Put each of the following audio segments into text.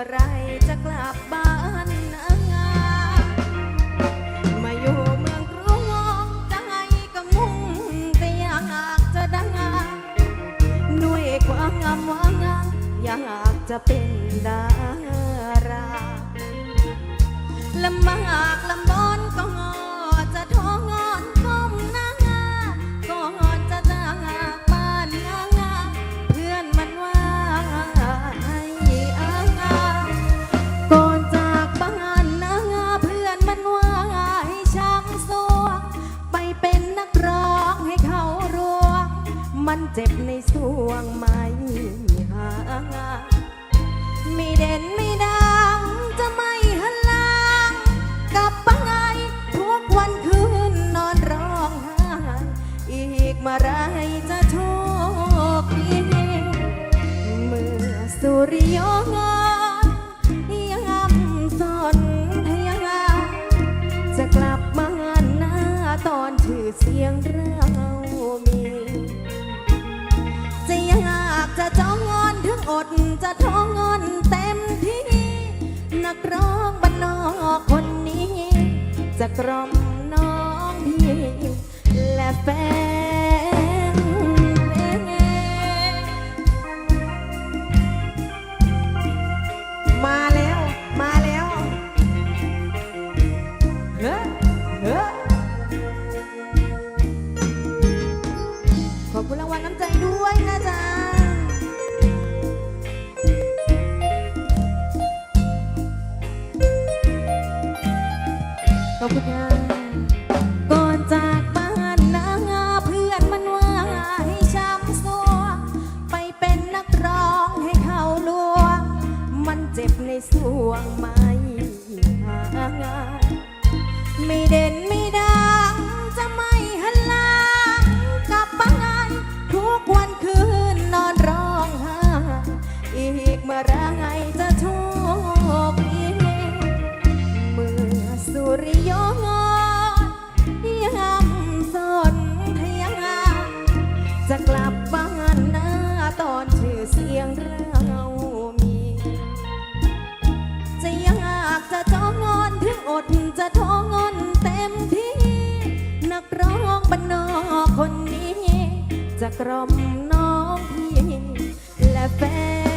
มื่อไรจะกลับบ้านนะงามาอยู่เมืองกรุงใจก็มุ่งแต่อยากจะดังด้วยความงามว่างามอยากจะเป็นดาราลำบากลำบนก็งอจะท้อง นเจ็บในสวงไม่หางไม่เด่นไม่ดังจะไม่หันลังกลับบ้าไงทุกวันคืนนอนร้องไห้อีกเมื่อไรจะโชคดีเมื่อสุริยงอนยังสนทยาจะกลับบ้านนาตอนชื่อเสียงเร ร้องบ้านนอกคนนี้ จะกล่อมน้องพี่และแฟน ก่อนจากบ้านนาเพื่อนมันว่ห้ช้ำซัวไปเป็นนักร้องให้เขาลวง มันเจ็บในสวงไหางานไม่ได้ กรมน้องพี่และแฟน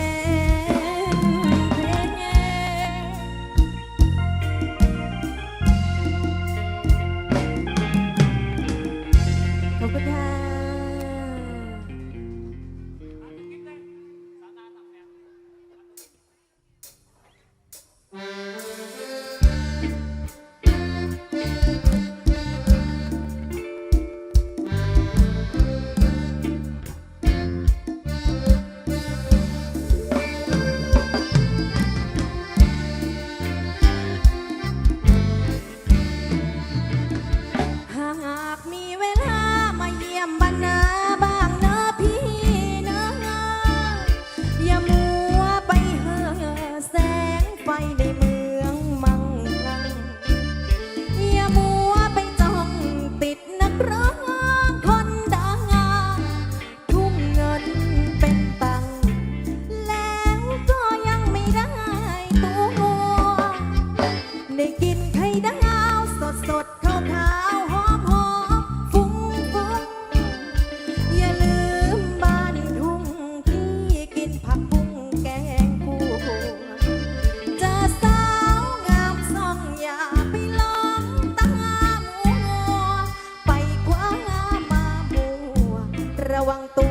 ระวังตัว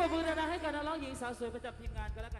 ปรบมือดังให้กับนักร้องหญิงสาวสวยประจำทีมงานกันแล้วกัน